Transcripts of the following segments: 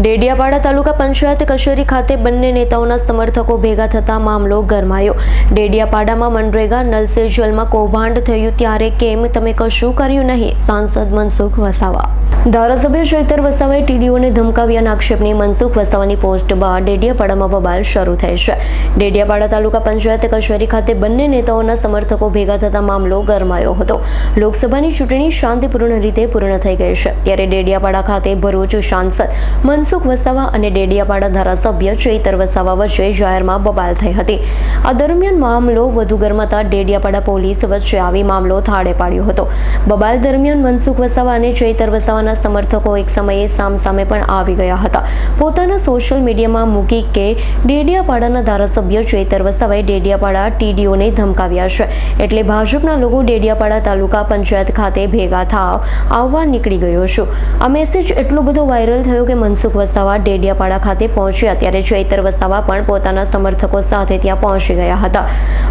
ડેડિયાપાડા તાલુકા પંચાયત કચેરી ખાતે બંને નેતાઓના સમર્થકો ભેગા થતા મામલો ગરમાયો. ડેડિયાપાડામાં મનરેગા નલસે જલમાં કૌભાંડ થયું ત્યારે કેમ તમે કશું કર્યું નહીં? સાંસદ મનસુખ વસાવા. ધારાસભ્ય ચૈતર વસાવાએ ટીડીઓને ધમકાવ્યાના આક્ષેપની મનસુખ વસાવાની પોસ્ટ બાદ ડેડિયાપાડામાં બબાલ શરૂ થઈ છે. ડેડિયાપાડા તાલુકા પંચાયત કચેરી ખાતે બંને નેતાઓના સમર્થકો ભેગા થતા મામલો ગરમાયો હતો. લોકસભાની ચૂંટણી શાંતિપૂર્ણ રીતે પૂર્ણ થઈ ગઈ છે. ત્યારે ડેડિયાપાડા ખાતે ભરૂચ સાંસદ મનસુખ વસાવા અને ડેડિયાપાડા ધારાસભ્ય ચૈતર વસાવા વચ્ચે જાહેરમાં બબાલ થઈ હતી. આ દરમિયાન મામલો વધુ ગરમાતા ડેડિયાપાડા પોલીસ વચ્ચે આવી મામલો થાળે પાડ્યો હતો. બબાલ દરમિયાન મનસુખ વસાવા અને ચૈતર વસાવાના સમર્થકો એક સમયે સામસામે પણ આવી ગયા હતા. પોતાના સોશિયલ મીડિયામાં મૂકી કે ડેડિયાપાડાના ધારાસભ્ય ચેતર વસાવાએ ડેડિયાપાડા ટીડીઓને ધમકાવ્યા છે. એટલે ભાજપના લોકો ડેડિયાપાડા તાલુકા પંચાયત ખાતે ભેગા થાવ, આવવા નીકળી ગયો છું. આ મેસેજ એટલો બધો વાયરલ થયો કે મનસુખ વસાવા ડેડિયાપાડા ખાતે પહોંચ્યા ત્યારે ચૈતર વસાવા પણ પોતાના સમર્થકો સાથે ત્યાં પહોંચી ગયા હતા.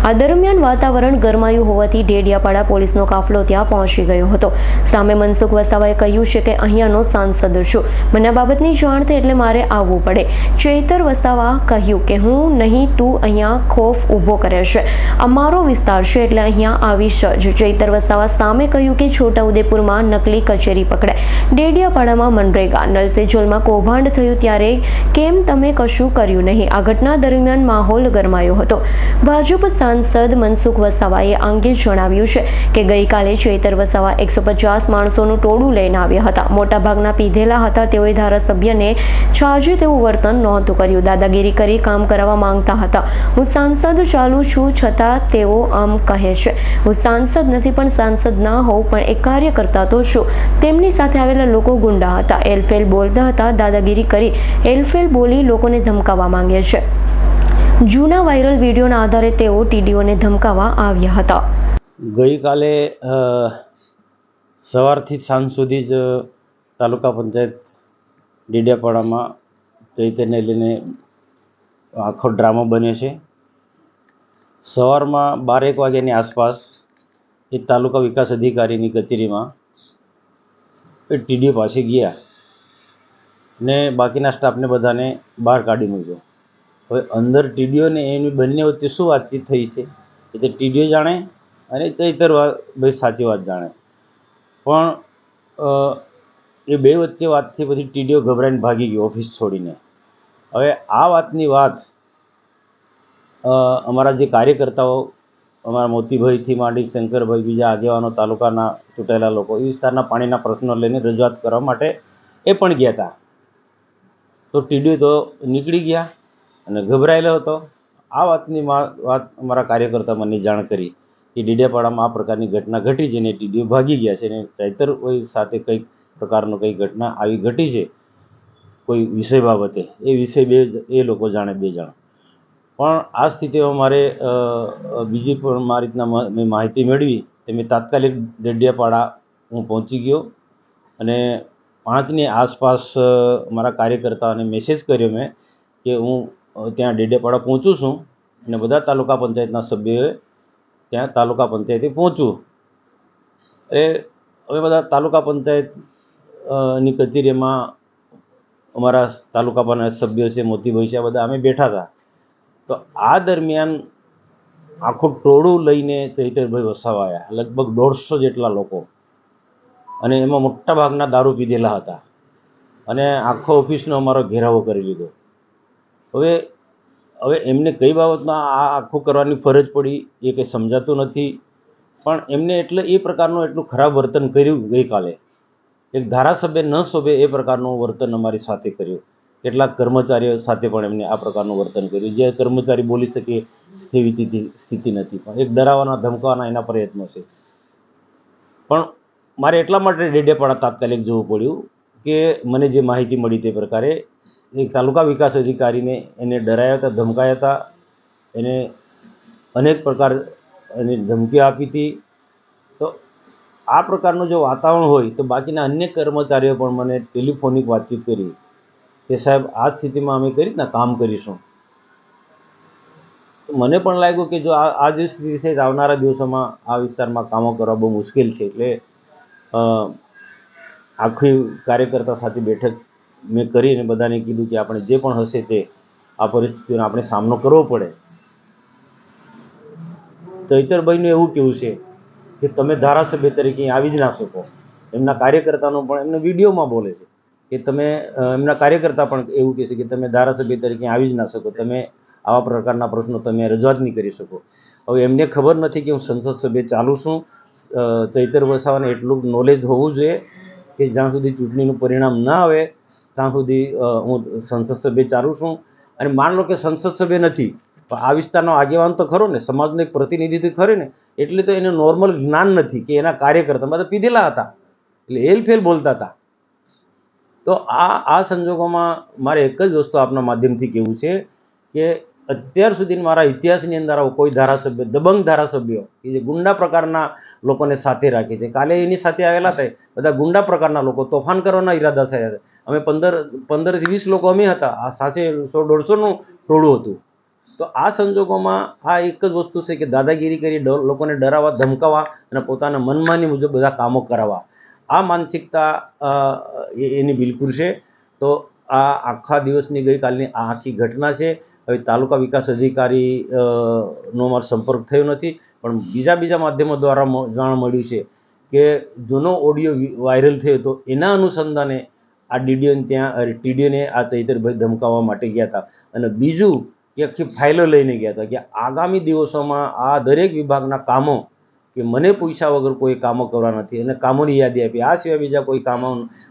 આ દરમિયાન વાતાવરણ ગરમાયું હોવાથી ડેડિયાપાડા પોલીસનો કાફલો ત્યાં પહોંચી ગયો હતો. સામે મનસુખ વસાવાએ કહ્યું છે કે અહીંયાનો સાંસદ છું. મને બાબતની જાણ થઈ એટલે મારે આવવું પડે. ચૈતર વસાવા કહ્યું કે હું નહીં, તું અહીંયા ખોફ ઊભો કરે છે. અમારો વિસ્તાર છે એટલે અહીંયા આવીશ જ. ચૈતર વસાવા સામે કહ્યું કે છોટાઉદેપુરમાં નકલી કચેરી પકડાય ડેડિયાપાડામાં મનરેગા. નલસે કૌભાંડ થયું ત્યારે કેમ તમે કશું કર્યું નહીં? આ ઘટના દરમિયાન માહોલ ગરમાયો હતો. ભાજપ સાંસદ મનસુખ વસાવાએ આ અંગે જણાવ્યું છે કે ગઈકાલે ચૈતર વસાવા એકસો પચાસ માણસોનું ટોળું લઈને આવ્યા હતા. મોટાભાગના પીધેલા હતા તેઓએ ધારાસભ્યને છાજે તેવું વર્તન નહોતું કર્યું. દાદાગીરી કરી કામ કરાવવા માંગતા હતા. હું સાંસદ ચાલુ છું છતાં તેઓ આમ કહે છે. હું સાંસદ નથી પણ સાંસદ ના હોઉં પણ એક કાર્યકર્તા તો છું. તેમની સાથે આવેલા લોકો ગુંડા હતા. એલફેલ બોલતા હતા. દાદાગીરી કરી એલફેલ બોલી લોકોને ધમકાવવા માંગે છે. જૂના વાયરલ વિડીયોના આધારે તેઓ ટીડીઓને ધમકાવવા આવ્યા હતા. ગઈકાલે સવારથી સાંજ સુધી જ તાલુકા પંચાયત ડેડિયાપાડામાં ચૈતન્ય લઈને આખો ડ્રામો બન્યો છે. સવારમાં બારેક વાગ્યાની આસપાસ એ તાલુકા વિકાસ અધિકારીની કચેરીમાં એ ટીડીઓ પાસે ગયા ને બાકીના સ્ટાફને બધાને બહાર કાઢી મૂક્યો. હવે અંદર ટીડીઓ ને એની બંને વચ્ચે શું વાતચીત થઈ છે એ તો ટીડીઓ જાણે અને ચૈતર ભાઈ સાચી વાત જાણે. પણ એ બે વચ્ચે વાતથી પછી ટીડીઓ ગભરાઈને ભાગી ગયો ઓફિસ છોડીને. હવે આ વાતની વાત અમારા જે કાર્યકર્તાઓ, અમારા મોતીભાઈથી માંડી શંકરભાઈ બીજા આગેવાનો તાલુકાના ચૂંટાયેલા લોકો, એ વિસ્તારના પાણીના પ્રશ્નો લઈને રજૂઆત કરવા માટે એ પણ ગયા હતા તો ટીડીઓ તો નીકળી ગયા અને ગભરાયેલો હતો. આ વાતની વાત અમારા કાર્યકર્તા મને જાણ કરી. કે ડીડિયાપાડામાં આ પ્રકારની ઘટના ઘટી છે ને ટીડીઓ ભાગી ગયા છે ને ચૈતર કોઈ સાથે કંઈક પ્રકારનો કંઈ ઘટના આવી ઘટી છે? કોઈ વિષય બાબતે? એ વિષય બે એ લોકો જાણે બે જણ. પણ આ સ્થિતિમાં મારે બીજી પણ મારી રીતના મેં માહિતી મેળવી તે મેં તાત્કાલિક ડેડિયાપાડા હું પહોંચી ગયો અને પાંચની આસપાસ મારા કાર્યકર્તાઓને મેસેજ કર્યો મેં કે હું ત્યાં ડેડિયાપાડા પહોંચું છું અને બધા તાલુકા પંચાયતના સભ્યોએ ત્યાં તાલુકા પંચાયતે પહોંચવું એ હવે બધા તાલુકા પંચાયત અ, ની કચેરીમાં અમારા તાલુકા પંચાયત સભ્યો છે મોતીભાઈ છે બધા અમે બેઠા હતા. તો આ દરમિયાન આખું ટોળું લઈને ચૈતરભાઈ વસાવા આવ્યા લગભગ દોઢસો જેટલા લોકો. અને એમાં મોટા ભાગના દારૂ પીધેલા હતા. અને આખો ઓફિસનો અમારો ઘેરાવો કરી લીધો. હવે હવે એમને કઈ બાબતમાં આ આખું કરવાની ફરજ પડી એ કંઈ સમજાતું નથી. પણ એમને એટલે એ પ્રકારનું એટલું ખરાબ વર્તન કર્યું ગઈકાલે. એક ધારાસભ્ય ન શોભે એ પ્રકારનું વર્તન અમારી સાથે કર્યું. કેટલાક કર્મચારીઓ સાથે પણ એમને આ પ્રકારનું વર્તન કર્યું. જે કર્મચારી બોલી શકે સ્થિતિ સ્થિતિ નથી. પણ એક ડરાવવાના, ધમકાવાના એના પ્રયત્નો છે. પણ મારે એટલા માટે ડેડેપાડા તાત્કાલિક જવું પડ્યું કે મને જે માહિતી મળી તે પ્રકારે એક તાલુકા વિકાસ અધિકારીને એને ડરાયા હતા, ધમકાયા હતા. એને અનેક પ્રકાર એની ધમકી આપી હતી. તો આ પ્રકારનું જો વાતાવરણ હોય તો બાકીના અન્ય કર્મચારીઓ પણ મને ટેલિફોનિક વાતચીત કરી કે સાહેબ, આ સ્થિતિમાં અમે કઈ રીતના કામ કરીશું? મને પણ લાગ્યું કે જો આ જે સ્થિતિ છે આવનારા દિવસોમાં આ વિસ્તારમાં કામો કરવા બહુ મુશ્કેલ છે. એટલે આખી કાર્યકર્તા સાથે બેઠક મેં કરીને બધાને કીધું કે આપણે જે પણ હશે તે આ પરિસ્થિતિનો આપણે સામનો કરવો પડે. ચૈતરભાઈનું એવું કેવું છે કે તમે ધારાસભ્ય તરીકે આવી જ ના શકો. એમના કાર્યકર્તાનો પણ એમને વિડીયોમાં બોલે છે કે તમે એમના કાર્યકર્તા પણ એવું કહે છે કે તમે ધારાસભ્ય તરીકે આવી જ ના શકો. તમે આવા પ્રકારના પ્રશ્નો તમે રજૂઆત નહીં કરી શકો. હવે એમને ખબર નથી કે હું સંસદ સભ્ય ચાલુ છું. ચૈતર વસાવાને એટલું નોલેજ હોવું જોઈએ કે જ્યાં સુધી ચૂંટણીનું પરિણામ ના આવે ત્યાં સુધી હું સંસદ સભ્ય ચાલું છું. અને માન લો કે સંસદ સભ્ય નથી પણ આ વિસ્તારનો આગેવાન તો ખરો ને, સમાજનો એક પ્રતિનિધિત્વ ખરે ને, એટલે તો એને નોર્મલ જ્ઞાન નથી કે એના કાર્યકર્તા બધા પીધેલા હતા, એટલે હેલફેલ બોલતા હતા. તો આ આ સંજોગોમાં મારે એક જ વસ્તુ આપના માધ્યમથી કહેવું છે કે અત્યાર સુધી મારા ઇતિહાસની અંદર આવો કોઈ ધારાસભ્ય, દબંગ ધારાસભ્યો કે જે ગુંડા પ્રકારના લોકોને સાથે રાખે છે. કાલે એની સાથે આવેલા હતા બધા ગુંડા પ્રકારના લોકો, તોફાન કરવાના ઈરાદા થયા હતા. અમે પંદર પંદરથી વીસ લોકો અમે હતા. આ સાથે સો, દોઢસોનું ટોળું હતું. તો આ સંજોગોમાં આ એક જ વસ્તુ છે કે દાદાગીરી કરી લોકોને ડરાવવા, ધમકાવવા અને પોતાના મનમાની મુજબ બધા કામો કરાવવા. આ માનસિકતા એની બિલકુલ છે. તો આ આખા દિવસની ગઈકાલની આ આખી ઘટના છે. હવે તાલુકા વિકાસ અધિકારી નો મારો સંપર્ક થયો નથી. પણ બીજા બીજા માધ્યમો દ્વારા જાણ મળ્યું છે કે જૂનો ઓડિયો વાયરલ થયો તો એના અનુસંધાને આ ડીડીઓને ત્યાં ટીડીઓને આ ચૈતરભાઈ ધમકાવવા માટે ગયા હતા. અને બીજું કે આખી ફાઇલો લઈને ગયા હતા કે આગામી દિવસોમાં આ દરેક વિભાગના કામો, કે મને પૈસા વગર કોઈ કામો કરવા નથી અને કામોની યાદી આપી. આ સિવાય બીજા કોઈ કામો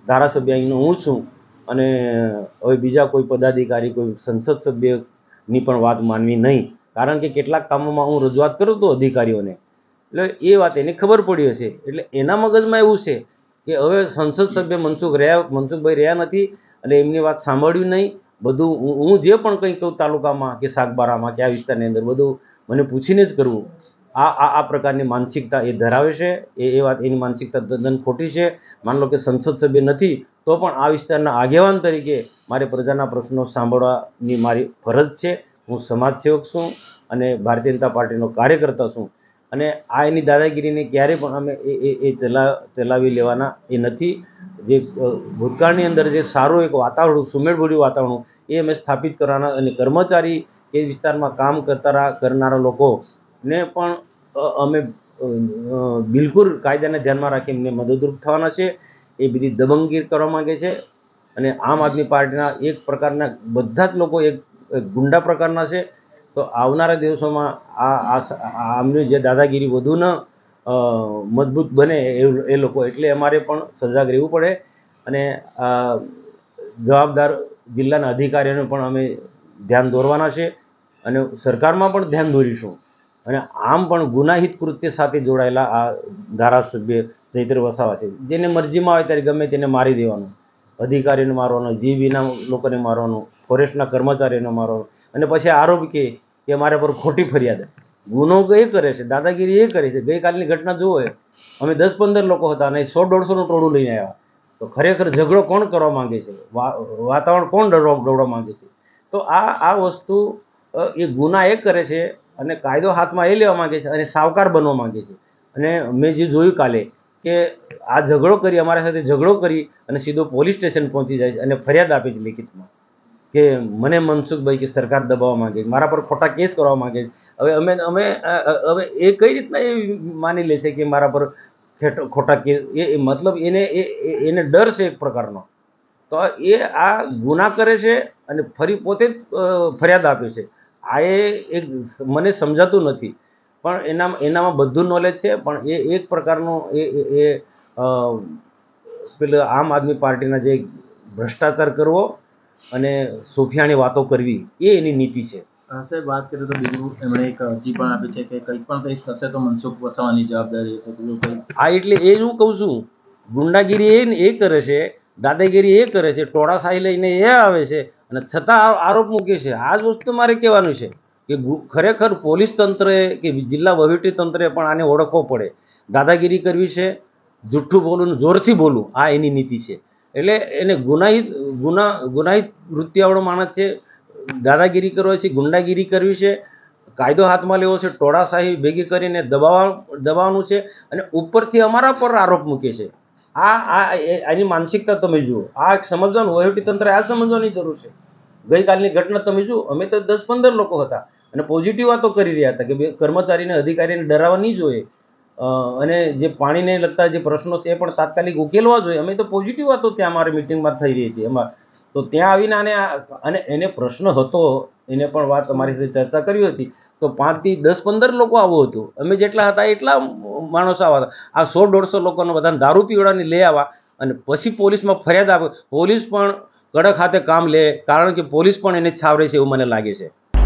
ધારાસભ્ય અહીંનો હું છું અને હવે બીજા કોઈ પદાધિકારી, કોઈ સંસદ સભ્યની પણ વાત માનવી નહીં. કારણ કે કેટલાક કામોમાં હું રજૂઆત કરું તો અધિકારીઓને. એટલે એ વાત એને ખબર પડી હશે. એટલે એના મગજમાં એવું છે કે હવે સંસદ સભ્ય મનસુખ રહ્યા, મનસુખભાઈ રહ્યા નથી અને એમની વાત સાંભળ્યું નહીં. બધું હું જે પણ કંઈ કહું તાલુકામાં કે સાગબારામાં કે આ વિસ્તારની અંદર બધું મને પૂછીને જ કરવું. આ આ આ પ્રકારની માનસિકતા એ ધરાવે છે. એ એ વાત, એની માનસિકતા તદ્દન ખોટી છે. માન લો કે સંસદ સભ્ય નથી, તો પણ આ વિસ્તારના આગેવાન તરીકે મારે પ્રજાના પ્રશ્નો સાંભળવાની મારી ફરજ છે. હું સમાજ સેવક છું અને ભારતીય જનતા પાર્ટીનો કાર્યકર્તા છું. અને આ એની દાદાગીરીને ક્યારે પણ અમે એ એ એ ચલા, ચલાવી લેવાના એ નથી. જે ભૂતકાળની અંદર જે સારું એક વાતાવરણ, સુમેળભર્યું વાતાવરણ એ અમે સ્થાપિત કરવાના અને કર્મચારી એ વિસ્તારમાં કામ કરતા કરનારા લોકોને પણ અમે બિલકુલ કાયદાને ધ્યાનમાં રાખી એમને મદદરૂપ થવાના છે. એ બધી દબંગગીર કરવા માગે છે. અને આમ આદમી પાર્ટીના એક પ્રકારના બધા જ લોકો એક ગુંડા પ્રકારના છે. તો આવનારા દિવસોમાં આ આમની જે દાદાગીરી વધુ ન મજબૂત બને એ લોકો એટલે અમારે પણ સજાગ રહેવું પડે. અને જવાબદાર જિલ્લાના અધિકારીઓને પણ અમે ધ્યાન દોરવાના છે અને સરકારમાં પણ ધ્યાન દોરીશું. અને આમ પણ ગુનાહિત કૃત્ય સાથે જોડાયેલા આ ધારાસભ્ય ચૈત્ર વસાવા છે. જેને મરજીમાં આવે ત્યારે ગમે તેને મારી દેવાનું. અધિકારીને મારવાનો, જીબીના લોકોને મારવાનું, ફોરેસ્ટના કર્મચારીને મારવાનો. અને પછી આરોપ કે કે મારા પર ખોટી ફરિયાદ. ગુનો એ કરે છે, દાદાગીરી એ કરે છે. ગઈકાલની ઘટના જુઓ. અમે દસ પંદર લોકો હતા અને સો દોઢસોનું ટોળું લઈને આવ્યા. તો ખરેખર ઝઘડો કોણ કરવા માંગે છે? વાતાવરણ કોણ દોડવા દોડવા માંગે છે? તો આ આ વસ્તુ એ ગુના એ કરે છે અને કાયદો હાથમાં એ લેવા માંગે છે અને સાવકાર બનવા માંગે છે. અને મેં જે જોયું કાલે કે આ ઝઘડો કરી, અમારા સાથે ઝઘડો કરી અને સીધો પોલીસ સ્ટેશન પહોંચી જાય છે અને ફરિયાદ આપે છે લેખિતમાં કે મને મનસુખભાઈ કે સરકાર દબાવવા માગે છે, મારા પર ખોટા કેસ કરવા માંગે છે. હવે અમે અમે હવે એ કઈ રીતના એ માની લે છે કે મારા પર ખેટ- કેસ, એ મતલબ એને એને ડર છે એક પ્રકારનો. તો એ આ ગુના કરે છે અને ફરી પોતે જ ફરિયાદ આપે છે. આ એ એક મને સમજાતું નથી. પણ એના એનામાં બધું નોલેજ છે પણ એ એક પ્રકારનું એ એ- પેલું આમ આદમી પાર્ટીના જે ભ્રષ્ટાચાર કરવો અને સોફિયાની વાતો કરવી એ એની નીતિ છે. સાહેબ વાત કરીએ તો બીજું એમણે એક અરજી પણ આપી છે કે કંઈ પણ કંઈક થશે તો મનસુખ વસાવાની જવાબદારી હશે. કંઈ? આ એટલે એ હું કહું છું. ગુંડાગીરી એ એ કરે છે દાદાગીરી એ કરે છે ટોળાશાહી લઈને એ આવે છે અને છતાં આરોપ મૂકે છે. આ જ વસ્તુ મારે કહેવાનું છે. કે ખરેખર પોલીસ તંત્રએ કે જિલ્લા વહીવટી તંત્રએ પણ આને ઓળખવો પડે. દાદાગીરી કરવી છે, જુઠ્ઠું બોલવું જોરથી બોલવું, આ એની નીતિ છે. એટલે એને ગુનાહિત, ગુના, ગુનાહિત વૃત્તિવાળો માણસ છે, દાદાગીરી કરવી છે, ગુંડાગીરી કરવી છે, કાયદો હાથમાં લેવો છે, ટોળાશાહી ભેગી કરીને દબાવવા, દબાવવાનું છે અને ઉપરથી અમારા પર આરોપ મૂકે છે. આ આ આની માનસિકતા તમે જુઓ. આ સમજવાનું, વહીવટી તંત્ર આ સમજવાની જરૂર છે. ગઈકાલની ઘટના તમે જુઓ, અમે તો દસ પંદર લોકો હતા. અને પોઝિટિવ વાતો કરી રહ્યા હતા કે કર્મચારીને, અધિકારીને ડરાવવા નહીં જોઈએ. અને જે પાણીને લગતા જે પ્રશ્નો છે એ પણ તાત્કાલિક ઉકેલવા જોઈએ. અમે તો પોઝિટિવ વાતો ત્યાં અમારી મિટિંગમાં થઈ રહી હતી એમાં. તો ત્યાં આવીને આને અને એને પ્રશ્ન હતો, એને પણ વાત અમારી સાથે ચર્ચા કરી હતી. તો પાંચથી દસ પંદર લોકો આવું હતું. અમે જેટલા હતા એટલા માણસો આવા હતા. આ સો દોઢસો લોકોને બધાને દારૂ પીવડાની લઈ આવ્યા અને પછી પોલીસમાં ફરિયાદ આપે. પોલીસ પણ કડક હાથે કામ લે, કારણ કે પોલીસ પણ એને છાવરે છે એવું મને લાગે છે.